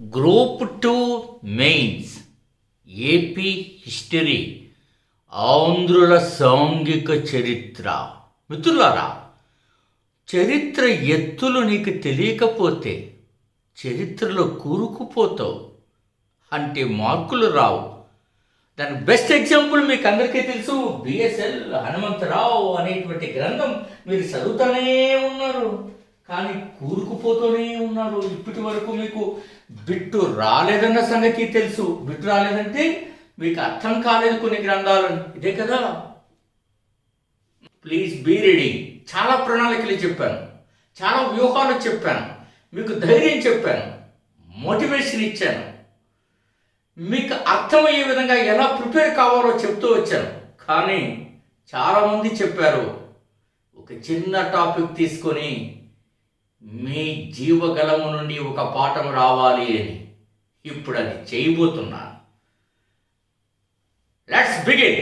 Group two mains AP history ఆంధ్రుల సాంఘిక చరిత్ర. మిత్రులారా చరిత్ర ఎత్తులు నీకు తెలియకపోతే చరిత్రలో కూరుకుపోతావు. అంటే మార్కులు రావు. దాని బెస్ట్ ఎగ్జాంపుల్ మీకు అందరికీ తెలుసు బిఎస్ఎల్ హనుమంతరావు అనేటువంటి గ్రంథం మీరు చదువుతూనే ఉన్నారు. కానీ కూరుకుపోతూనే ఉన్నారు. ఇప్పటి వరకు మీకు బిట్టు రాలేదన్న సంగతి తెలుసు. బిట్టు రాలేదంటే మీకు అర్థం కాలేదు కొన్ని గ్రంథాలను ఇదే కదా? ప్లీజ్ బీ రెడీ చాలా ప్రణాళికలు చెప్పాను. చాలా వ్యూహాలు చెప్పాను. మీకు ధైర్యం చెప్పాను. మోటివేషన్ ఇచ్చాను. మీకు అర్థమయ్యే విధంగా ఎలా ప్రిపేర్ కావాలో చెప్తూ వచ్చాను. కానీ చాలామంది చెప్పారు ఒక చిన్న టాపిక్ తీసుకొని మీ జీవగలము నుండి ఒక పాఠం రావాలి అని ఇప్పుడు అది చేయబోతున్నాను. లెట్స్ బిగిన్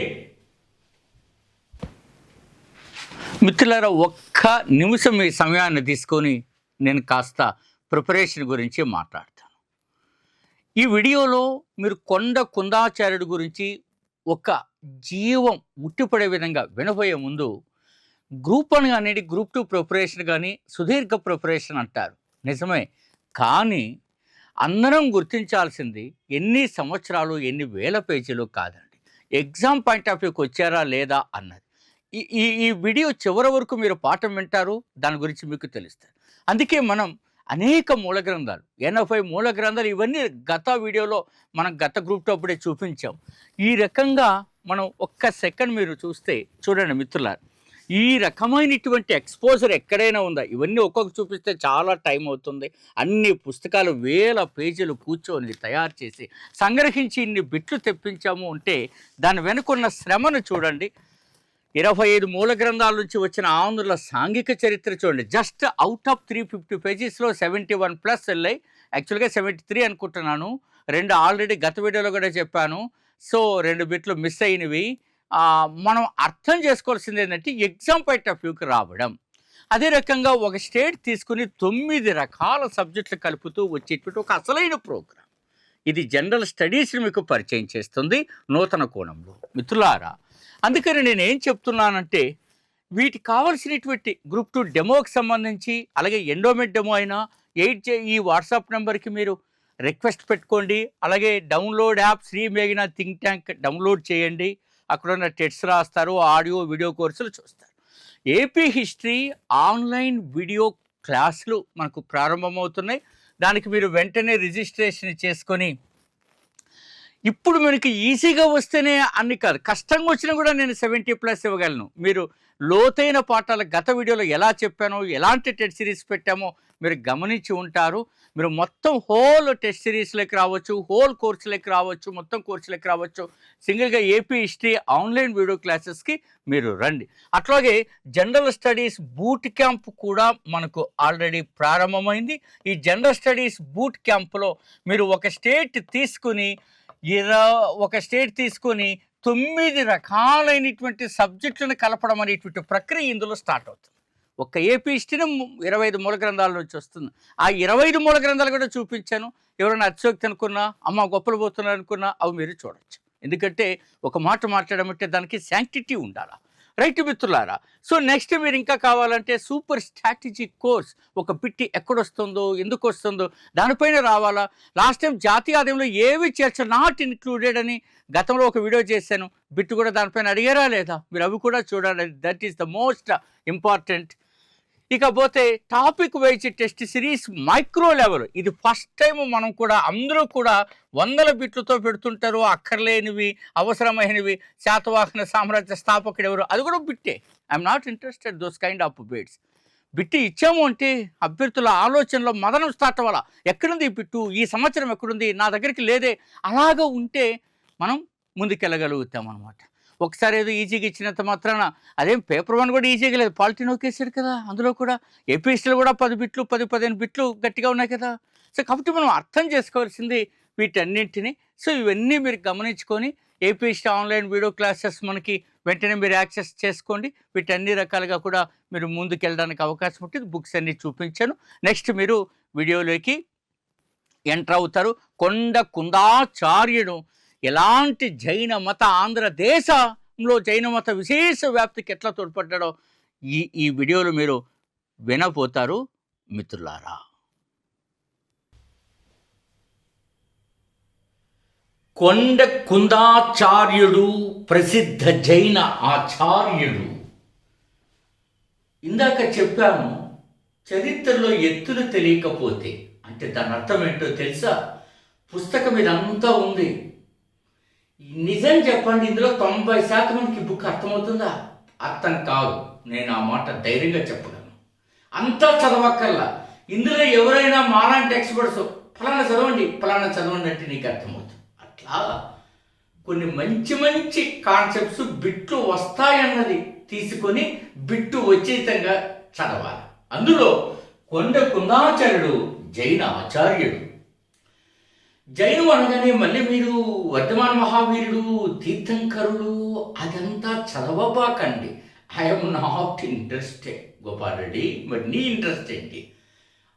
మిత్రులారా ఒక్క నిమిషం మీ సమయాన్ని తీసుకొని నేను కాస్త ప్రిపరేషన్ గురించి మాట్లాడతాను. ఈ వీడియోలో మీరు కొండ కుందాచార్యుడి గురించి ఒక జీవం ఉట్టిపడే విధంగా వినబోయే ముందు గ్రూప్ వన్ అనేది గ్రూప్ టూ ప్రిపరేషన్ కానీ సుదీర్ఘ ప్రిపరేషన్ అంటారు. నిజమే. కానీ అందరం గుర్తించాల్సింది ఎన్ని సంవత్సరాలు ఎన్ని వేల పేజీలు కాదండి. ఎగ్జామ్ పాయింట్ ఆఫ్ వ్యూకి వచ్చారా లేదా అన్నది. ఈ ఈ ఈ వీడియో చివరి వరకు మీరు పాఠం వింటారు దాని గురించి మీకు తెలుస్తారు అందుకే మనం అనేక మూల గ్రంథాలు ఎనభై మూల గ్రంథాలు ఇవన్నీ గత వీడియోలో మనం గత గ్రూప్ అప్పుడే చూపించాం. ఈ రకంగా మనం ఒక్క సెకండ్ మీరు చూస్తే చూడండి మిత్రులారు ఈ రకమైనటువంటి ఎక్స్పోజర్ ఎక్కడైనా ఉందా? ఇవన్నీ ఒక్కొక్క చూపిస్తే చాలా టైం అవుతుంది. అన్ని పుస్తకాలు వేల పేజీలు కూర్చొని తయారు చేసి సంగ్రహించి ఇన్ని బిట్లు తెప్పించాము అంటే దాని వెనుకున్న శ్రమను చూడండి. ఇరవై ఐదు మూల గ్రంథాల నుంచి వచ్చిన ఆంధ్రుల సాంఘిక చరిత్ర చూడండి. Just out of three fifty పేజెస్లో seventy one plus వెళ్ళాయి. యాక్చువల్గా సెవెంటీ త్రీ అనుకుంటున్నాను. రెండు ఆల్రెడీ గత వీడియోలో కూడా చెప్పాను. సో రెండు బిట్లు మిస్ అయినవి. మనం అర్థం చేసుకోవాల్సింది ఏంటంటే ఎగ్జామ్ పాయింట్ ఆఫ్ వ్యూకి రావడం. అదే రకంగా ఒక స్టేట్ తీసుకుని తొమ్మిది రకాల సబ్జెక్టులు కలుపుతూ వచ్చేటువంటి ఒక అసలైన ప్రోగ్రాం ఇది జనరల్ స్టడీస్ని మీకు పరిచయం చేస్తుంది నూతన కోణంలో. మిత్రులారా అందుకని నేను ఏం చెప్తున్నానంటే వీటికి కావాల్సినటువంటి గ్రూప్ టూ డెమోకి సంబంధించి అలాగే ఎండోమెంట్ డెమో అయినా ఎయిట్ జే ఈ వాట్సాప్ నెంబర్కి మీరు రిక్వెస్ట్ పెట్టుకోండి. అలాగే డౌన్లోడ్ యాప్ శ్రీ మేఘన థింక్ ట్యాంక్ డౌన్లోడ్ చేయండి. అక్కడ ఉన్న టెట్స్ రాస్తారు ఆడియో వీడియో కోర్సులు చూస్తారు. ఏపీ హిస్టరీ ఆన్లైన్ వీడియో క్లాసులు మనకు ప్రారంభమవుతున్నాయి. దానికి మీరు వెంటనే రిజిస్ట్రేషన్ చేసుకొని ఇప్పుడు మనకి ఈజీగా వస్తేనే అన్ని కాదు. కష్టంగా వచ్చినా కూడా నేను సెవెంటీ ప్లస్ ఇవ్వగలను. మీరు లోతైన పాఠాలు గత వీడియోలో ఎలా చెప్పానో ఎలాంటి టెస్ట్ సిరీస్ పెట్టామో మీరు గమనించి ఉంటారు. మీరు మొత్తం హోల్ టెస్ట్ సిరీస్లోకి రావచ్చు హోల్ కోర్సులకి రావచ్చు మొత్తం కోర్సులకి రావచ్చు. సింగిల్గా ఏపీ హిస్టరీ ఆన్లైన్ వీడియో క్లాసెస్కి మీరు రండి. అట్లాగే జనరల్ స్టడీస్ బూట్ క్యాంప్ కూడా మనకు ఆల్రెడీ ప్రారంభమైంది. ఈ జనరల్ స్టడీస్ బూట్ క్యాంప్లో మీరు ఒక స్టేట్ తీసుకుని ఇరవై ఒక స్టేట్ తీసుకొని తొమ్మిది రకాలైనటువంటి సబ్జెక్టులను కలపడం అనేటువంటి ప్రక్రియ ఇందులో స్టార్ట్ అవుతుంది. ఒక్క ఏపీ ఇరవై ఐదు మూల గ్రంథాల నుంచి వస్తుంది. ఆ ఇరవై ఐదు మూల గ్రంథాలు కూడా చూపించాను. ఎవరైనా అతిశోక్తి అనుకున్నా అమ్మ గొప్పలు పోతున్నారు అనుకున్నా అవి మీరు చూడొచ్చు. ఎందుకంటే ఒక మాట మాట్లాడమంటే దానికి శాంక్టిటీ ఉండాలా? రైట్ మిత్రులారా సో నెక్స్ట్ మీరు ఇంకా కావాలంటే సూపర్ స్ట్రాటజీ కోర్స్ ఒక పిట్టి ఎక్కడొస్తుందో ఎందుకు వస్తుందో దానిపైన రావాలా? లాస్ట్ టైం జాతీయ ఆదాయంలో ఏవి చేర్చ నాట్ ఇన్క్లూడెడ్ అని గతంలో ఒక వీడియో చేశాను. బిట్టు కూడా దానిపైన అడిగారా లేదా? మీరు అవి కూడా చూడాలి. That is the most important ఇకపోతే topic wise test series micro level. ఇది ఫస్ట్ టైం మనం కూడా అందరూ కూడా వందల బిట్లతో పెడుతుంటారు. అక్కర్లేనివి అవసరమైనవి. శాతవాహన సామ్రాజ్య స్థాపకుడు ఎవరు? అది కూడా బిట్టే. I'm not interested those kind of bits బిట్టి ఇచ్చాము అంటే అభ్యర్థుల ఆలోచనలో మదనం స్టార్ట్ అవ్వాలా? ఎక్కడుంది బిట్టు? ఈ సంవత్సరం ఎక్కడుంది? నా దగ్గరికి లేదే. అలాగ ఉంటే మనం ముందుకెళ్ళగలుగుతాం అనమాట ఒకసారి ఏదో ఈజీగా ఇచ్చినంత మాత్రాన అదేం పేపర్ వన్ కూడా ఈజీగా లేదు. పాలిటీన్ ఒకేసారు కదా. అందులో కూడా ఏపీఎస్టీలో కూడా పది బిట్లు పది పదిహేను బిట్లు గట్టిగా ఉన్నాయి కదా. సో కాబట్టి మనం అర్థం చేసుకోవాల్సింది వీటన్నింటినీ. సో ఇవన్నీ మీరు గమనించుకొని ఏపీఎస్టీ ఆన్లైన్ వీడియో క్లాసెస్ మనకి వెంటనే మీరు యాక్సెస్ చేసుకోండి. వీటన్ని రకాలుగా కూడా మీరు ముందుకెళ్ళడానికి అవకాశం ఉంటుంది బుక్స్ అన్నీ చూపించాను. నెక్స్ట్ మీరు వీడియోలోకి ఎంటర్ అవుతారు. కొండ కుందాచార్యుడు ఎలాంటి జైన మత ఆంధ్రదేశంలో జైన మత విశేష వ్యాప్తికి ఎట్లా తోడ్పడ్డాడో ఈ ఈ వీడియోలో మీరు వినపోతారు మిత్రులారా. కొండ కుందాచార్యుడు ప్రసిద్ధ జైన ఆచార్యుడు. ఇందాక చెప్పాను చరిత్రలో ఎత్తులు తెలియకపోతే అంటే దాని అర్థం ఏంటో తెలుసా? పుస్తకం ఇదంతా ఉంది. నిజం చెప్పండి ఇందులో తొంభై శాతం మందికి బుక్ అర్థమవుతుందా? అర్థం కాదు. నేను ఆ మాట ధైర్యంగా చెప్పగలను. అంతా చదవక్కర్లా. ఇందులో ఎవరైనా మాలాంటి ఎక్స్పర్ట్స్ ఫలానా చదవండి ఫలానా చదవండి అంటే నీకు అర్థమవుతుంది. అట్లా కొన్ని మంచి మంచి కాన్సెప్ట్స్ బిట్లు వస్తాయన్నది తీసుకొని బిట్టు వచ్చేతంగా చదవాలి. అందులో కొండ కుందాచార్యుడు జైన ఆచార్యుడు జైను అనగానే మళ్ళీ మీరు వర్ధమాన మహావీరుడు తీర్థంకరుడు అదంతా చదవబాకండి. I'm not interested Gopal Reddy మరి నీ ఇంట్రెస్ట్ ఏంటి?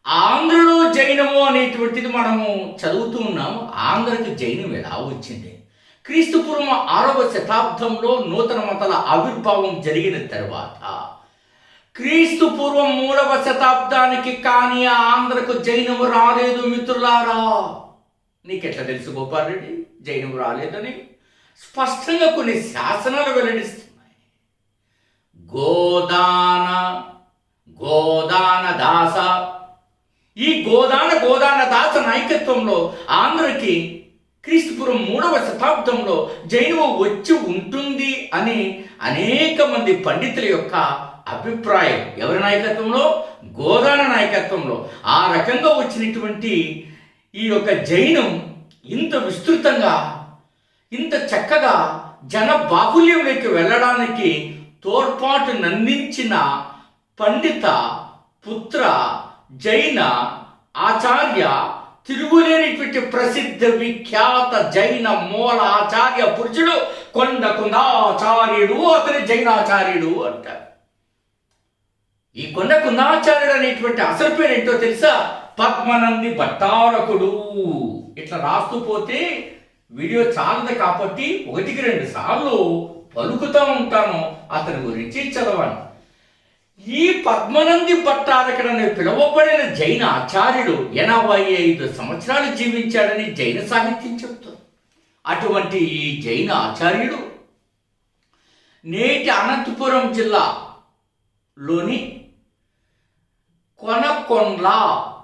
ఆంధ్రలో జైనము అనేటువంటిది మనము చదువుతూ ఉన్నాము ఆంధ్రకి జైనం ఎలా వచ్చింది? క్రీస్తు పూర్వం ఆరవ శతాబ్దంలో నూతన మతాల ఆవిర్భావం జరిగిన తర్వాత క్రీస్తు పూర్వం మూడవ శతాబ్దానికి కానీ ఆంధ్రకు జైనము రాలేదు మిత్రులారా. నీకెట్లా తెలుసు గోపాల్ రెడ్డి రాలేదని? స్పష్టంగా కొన్ని శాసనాలు వెల్లడిస్తున్నాయి. గోదాన గోదాన దాస. ఈ గోదాన గోదాన దాస నాయకత్వంలో ఆంధ్రకి క్రీస్తుపురం మూడవ శతాబ్దంలో జైనము వచ్చి ఉంటుంది అని అనేక మంది పండితుల యొక్క అభిప్రాయం. ఎవరి నాయకత్వంలో? గోదాన నాయకత్వంలో. ఆ రకంగా వచ్చినటువంటి ఈ యొక్క జైనం ఇంత విస్తృతంగా ఇంత చక్కగా జన బాహుల్యంలోకి వెళ్ళడానికి తోడ్పాటు నందించిన పండిత పుత్ర జైన ఆచార్య తిరుగులేనిటువంటి ప్రసిద్ధ విఖ్యాత జైన మూల ఆచార్య పురుషుడు కొండ కుందాచార్యుడు అతని జైనాచార్యుడు అంటారు. ఈ కొండ కుందాచార్యుడు అనేటువంటి అసలు పేరు ఏంటో తెలుసా? పద్మనంది భట్టారకుడు. ఇట్లా రాస్తూ పోతే వీడియో చాలదు కాబట్టి ఒకటికి రెండు సార్లు పలుకుతూ ఉంటాను అతని గురించి చదవండి ఈ పద్మనంది భట్టారకుడని పిలువబడిన జైన ఆచార్యుడు ఎనభై ఐదు సంవత్సరాలు జీవించాడని జైన సాహిత్యం చెబుతుంది. అటువంటి ఈ జైన ఆచార్యుడు నేటి అనంతపురం జిల్లాలోని కొనకొండ్ల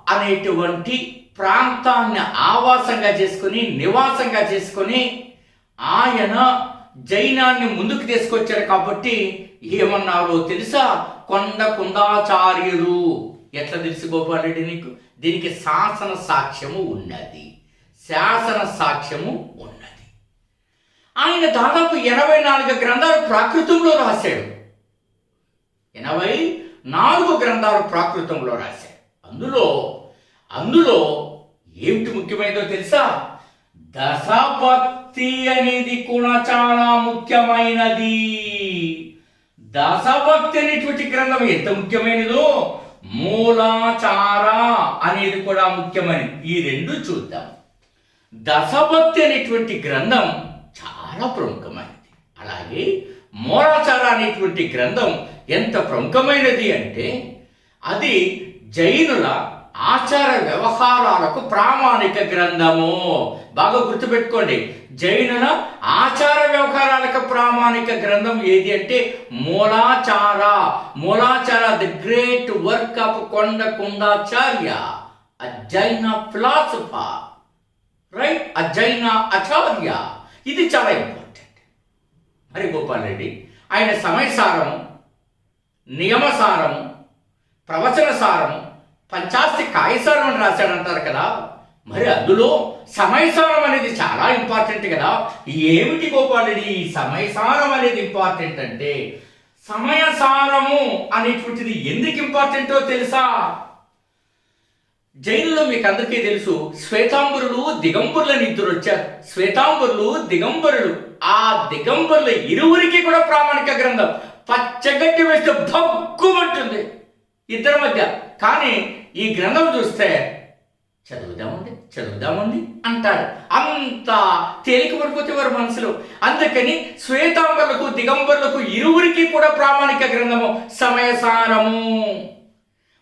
అనేటువంటి ప్రాంతాన్ని ఆవాసంగా చేసుకుని నివాసంగా చేసుకుని ఆయన జైనాన్ని ముందుకు తీసుకొచ్చారు కాబట్టి ఏమన్నారో తెలుసా? కొండ కుందాచార్యులు. ఎట్లా తెలుసు గోపాలరెడ్డి నీకు? దీనికి శాసన సాక్ష్యము ఉన్నది. శాసన సాక్ష్యము ఉన్నది. ఆయన దాదాపు ఎనభై నాలుగు గ్రంథాలు ప్రాకృతంలో రాశాడు. ఎనభై నాలుగు గ్రంథాలు ప్రాకృతంలో రాశాడు. అందులో అందులో ఏమిటి ముఖ్యమైనదో తెలుసా? దశభక్తి అనేది కూడా చాలా ముఖ్యమైనది. దశభక్తి అనేటువంటి గ్రంథం ఎంత ముఖ్యమైనదో? మూలాచార అనేది కూడా ముఖ్యమైనది. ఈ రెండు చూద్దాం. దశభక్తి అనేటువంటి గ్రంథం చాలా ప్రముఖమైనది. అలాగే మూలాచార అనేటువంటి గ్రంథం ఎంత ప్రముఖమైనది అంటే అది జైనుల ఆచార వ్యవహారాలకు ప్రామాణిక గ్రంథము. బాగా గుర్తుపెట్టుకోండి. జైనుల ఆచార వ్యవహారాలకు ప్రామాణిక గ్రంథం ఏది అంటే Mulachara. Mulachara the great work of Konda Kundacharya అజైన Jaina philosopher. Right? అజైన జైన ఆచార్య. ఇది చాలా ఇంపార్టెంట్. మరి గోపాల్ రెడ్డి ఆయన సమయసారము నియమసారము ప్రవచన సారము పంచాస్తి కాయసారం అని రాశాడంటారు కదా. మరి అందులో సమయసారం అనేది చాలా ఇంపార్టెంట్ కదా. ఏమిటి గోపాలుడి సమయసారం అనేది ఇంపార్టెంట్ అంటే సమయసారము అనేటువంటిది ఎందుకు ఇంపార్టెంటో తెలుసా? జైలులో మీకు అందరికీ తెలుసు శ్వేతాంబరులు దిగంబరులని ఇద్దరు వచ్చారు. శ్వేతాంబరులు దిగంబరులు ఆ దిగంబరుల ఇరువురికి కూడా ప్రామాణిక గ్రంథం. పచ్చగడ్డి వేస్తే భగ్గుమంటుంది. ఇద్దరి మధ్య. కానీ ఈ గ్రంథం చూస్తే చదువుదామండి చదువుదామండి అంటారు అంత తేలిక పడిపోతే వారి మనసులో. అందుకని శ్వేతాంబర్లకు దిగంబర్లకు ఇరువురికి కూడా ప్రామాణిక గ్రంథము సమయసారము.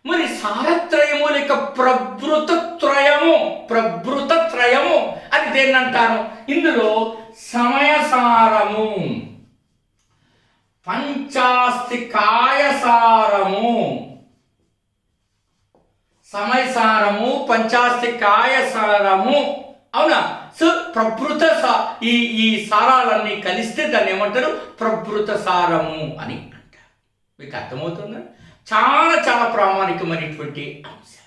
మరి సారత్రయము లేక ప్రభృత త్రయము ప్రభృత త్రయము అని దేన్ని అంటాను ఇందులో సమయసారము పంచాస్తి కాయసారము సమయసారము పంచాస్తి కాయసారము అవునా? సో ప్రభృత సా ఈ ఈ సారాలన్నీ కలిస్తే దాన్ని ఏమంటారు? ప్రభృత సారము అని అంటారు. మీకు అర్థమవుతుందా? చాలా చాలా ప్రామాణికమైనటువంటి అంశం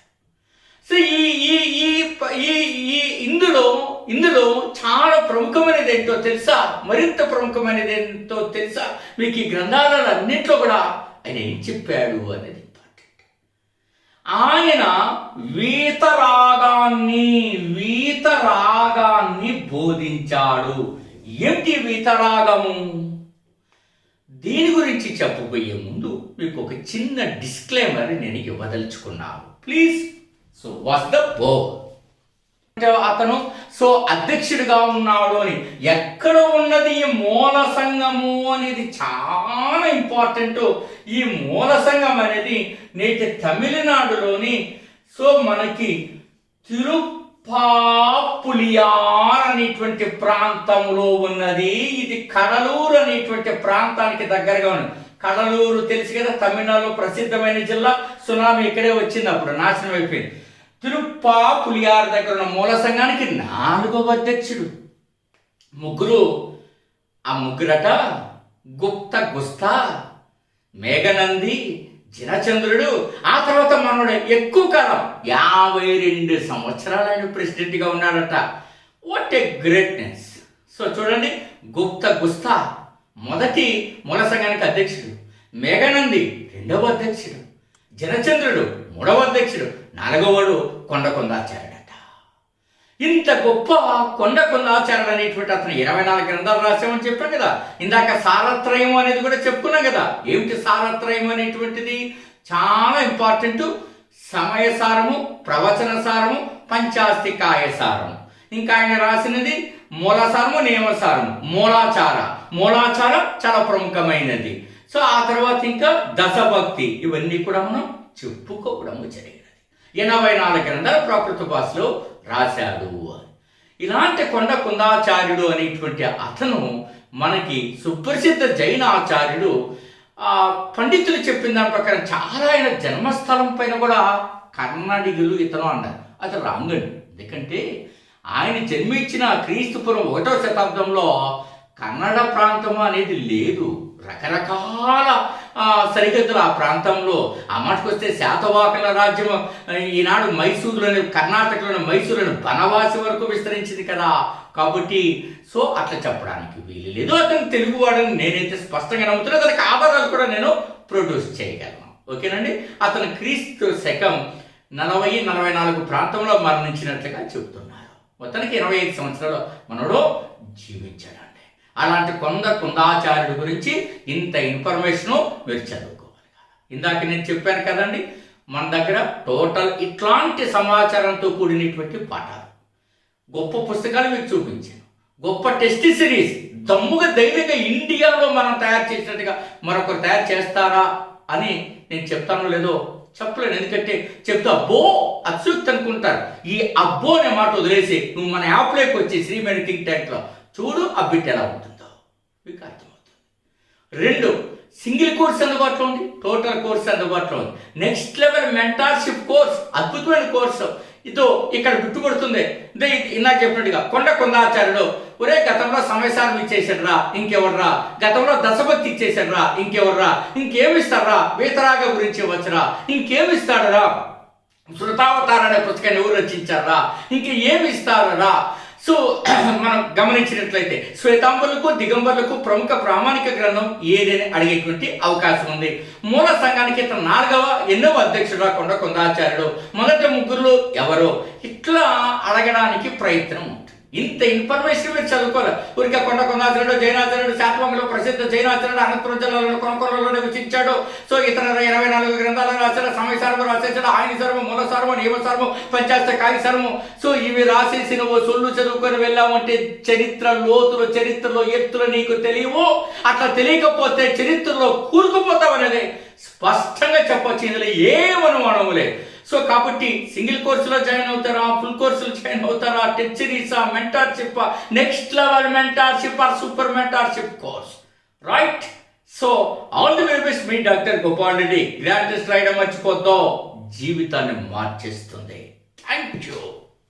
సో ఈ ఈ ఈ ఈ ఈ ఇందులో ఇందులో చాలా ప్రముఖమైనది ఏంటో తెలుసా? మరింత ప్రముఖమైనది ఏంటో తెలుసా? మీకు ఈ గ్రంథాలలో అన్నింటిలో కూడా ఆయన ఏం చెప్పాడు అనేది ఆయన వీతరాగాన్ని వీతరాగాన్ని బోధించాడు. ఏంటి వీతరాగము? దీని గురించి చెప్పబోయే ముందు మీకు ఒక చిన్న డిస్క్లైమర్ నేను ఇవ్వదలుచుకున్నాను. Please so was the bore అతను సో అధ్యక్షుడిగా ఉన్నాడు అని. ఎక్కడ ఉన్నది ఈ మూల సంఘము అనేది చాలా ఇంపార్టెంట్. ఈ మూల సంఘం అనేది నేటి తమిళనాడులోని సో మనకి తిరుపాపులియార్ అనేటువంటి ప్రాంతంలో ఉన్నది. ఇది కడలూరు అనేటువంటి ప్రాంతానికి దగ్గరగా ఉంది కడలూరు తెలుసు కదా తమిళనాడులో ప్రసిద్ధమైన జిల్లా. సునామీ ఇక్కడే వచ్చింది అప్పుడు నాశనం అయిపోయింది. తిరుప్పా పులియార్ దగ్గర ఉన్న మూల సంఘానికి నాలుగవ అధ్యక్షుడు. ముగ్గురు ఆ ముగ్గురట గుప్త గుస్తా మేఘనంది జినచంద్రుడు ఆ తర్వాత మనోడు ఎక్కువ కాలం యాభై రెండు సంవత్సరాలు ఆయన ప్రెసిడెంట్గా ఉన్నాడట వాట్ ఏ గ్రేట్నెస్ సో చూడండి గుప్త గుస్తా మొదటి మూల సంఘానికి అధ్యక్షుడు. మేఘనంది రెండవ అధ్యక్షుడు. జనచంద్రుడు మూడవ అధ్యక్షుడు. నాలుగవడు కొండ కొందాచార్యుడట. ఇంత గొప్ప కొండ కొందాచార్యుడు అనేటువంటి అతను ఇరవై నాలుగు గ్రంథాలు రాసామని చెప్పాను కదా. ఇందాక సారత్రయం అనేది కూడా చెప్పుకున్నాం కదా. ఏమిటి సారత్రయం అనేటువంటిది? చాలా ఇంపార్టెంట్ సమయసారము ప్రవచన సారము పంచాస్తికాయ సారము. ఇంకా ఆయన రాసినది మూలాసారము నియమసారము మూలాచార. మూలాచార చాలా ప్రముఖమైనది. సో ఆ తర్వాత ఇంకా దశభక్తి. ఇవన్నీ కూడా మనం చెప్పుకోవడము జరిగింది. ఎనభై నాలుగు గ్రంథాలు ప్రాకృత భాషలో రాశాడు ఇలాంటి కొండ కుందాచార్యుడు అనేటువంటి అతను మనకి సుప్రసిద్ధ జైన ఆచార్యుడు ఆ పండితులు చెప్పిన దాని ప్రకారం చాలా ఆయన జన్మస్థలం పైన కూడా కర్ణాడిగులు ఇతను అన్నారు. అతను రాంగండి. ఎందుకంటే ఆయన జన్మించిన క్రీస్తుపురం ఒకటో శతాబ్దంలో కన్నడ ప్రాంతం అనేది లేదు. రకరకాల సరిహద్దులు ఆ ప్రాంతంలో. ఆ మాటకు వస్తే శాతవాకల రాజ్యం ఈనాడు మైసూరులోని కర్ణాటకలోని మైసూరులోని బనవాసి వరకు విస్తరించింది కదా. కాబట్టి సో అట్లా చెప్పడానికి వీలు లేదు. అతను తెలుగువాడని నేనైతే స్పష్టంగా నమ్ముతున్నా. దానికి ఆధారాలు కూడా నేను ప్రొడ్యూస్ చేయగలను. ఓకేనండి? అతను క్రీస్తు శకం నలభై నలభై నాలుగు ప్రాంతంలో మరణించినట్లుగా చెబుతున్నారు. మొత్తానికి ఇరవై ఐదు సంవత్సరాలు మనలో జీవించాడండి. అలాంటి కొంద కుందాచార్యుడి గురించి ఇంత ఇన్ఫర్మేషను మీరు చదువుకోవాలి. ఇందాక నేను చెప్పాను కదండి మన దగ్గర టోటల్ ఇట్లాంటి సమాచారంతో కూడినటువంటి పాఠాలు. గొప్ప పుస్తకాలు మీకు చూపించాను. గొప్ప టెస్ట్ సిరీస్ దమ్ముగా ధైర్యంగా ఇండియాలో మనం తయారు చేసినట్టుగా మరొకరు తయారు చేస్తారా అని నేను చెప్తానో లేదో చెప్పలేను. ఎందుకంటే చెప్తా అబ్బో అత్యుక్తి అనుకుంటారు. ఈ అబ్బో అనే మాట వదిలేసి నువ్వు మన యాప్లోకి వచ్చి శ్రీమణి థింక్ ట్యాంక్లో చూడు ఆ బిట్ ఎలా ఉంటుందో. మీకు అర్థమవుతుంది. రెండు సింగిల్ కోర్స్ అందుబాటులో ఉంది టోటల్ కోర్స్ అందుబాటులో ఉంది. నెక్స్ట్ లెవెల్ మెంటార్షిప్ కోర్స్ అద్భుతమైన కోర్సు. ఇదో ఇక్కడ గుర్తుపడుతుంది ఇదే ఇందాక చెప్పినట్టుగా కొండ కొండాచార్యుడు ఒరే గతంలో సమయసారం ఇచ్చేసాడురా ఇంకెవర్రా? గతంలో దశభక్తి ఇచ్చేసాడురా ఇంకెవర్రా? ఇంకేమిస్తారా వీతరాగ గురించి వచ్చరా ఇంకేమిస్తాడరా? శృతావతార అనే పుస్తకాన్ని ఎవరు రచించారా? ఇంక ఏమి ఇస్తారా సో మనం గమనించినట్లయితే శ్వేతాంబరులకు దిగంబరులకు ప్రముఖ ప్రామాణిక గ్రంథం ఏదని అడిగేటువంటి అవకాశం ఉంది. మూల సంఘానికి ఇతను నాలుగవ ఎన్నవ అధ్యక్షుడు కొండ కొందాచార్యుడు మొదటి ముగ్గురులో ఎవరో? ఇట్లా అడగడానికి ప్రయత్నం. ఇంత ఇన్ఫర్మేషన్ మీరు చదువుకోవాలి. ఊరికే కొండ కొందాచరుడు జైనాచరుడు శాతవంగంలో ప్రసిద్ధ జైనాచరుడు అనంతపురం జిల్లాలో కొనకొలలో నివసించాడు సో ఇతర ఇరవై నాలుగు గ్రంథాలను రాశాడు. సమయసారము రాసేసాడు ఆయన సర్వం మూలసారము నియమసారము సర్వం పంచాస్త కాయ సో ఇవి రాసేసి నువ్వు సొల్లు చదువుకొని వెళ్ళామంటే చరిత్ర లోతులు చరిత్రలో ఎత్తులు నీకు తెలియవు. అట్లా తెలియకపోతే చరిత్రలో కూరుకుపోతావు అనేది స్పష్టంగా చెప్పొచ్చు. ఇందులో ఏమనుమానము లేదు. సో కాబట్టి సింగిల్ కోర్సులో జాయిన్ అవుతారా? ఫుల్ కోర్సులో జాయిన్ అవుతారా? TET సిరీసా mentorship next level mentorship or super mentorship course. Right so all the very best me doctor Gopal Reddy. Grand రాయడం మర్చిపోద్దాం. జీవితాన్ని మార్చేస్తుంది. Thank you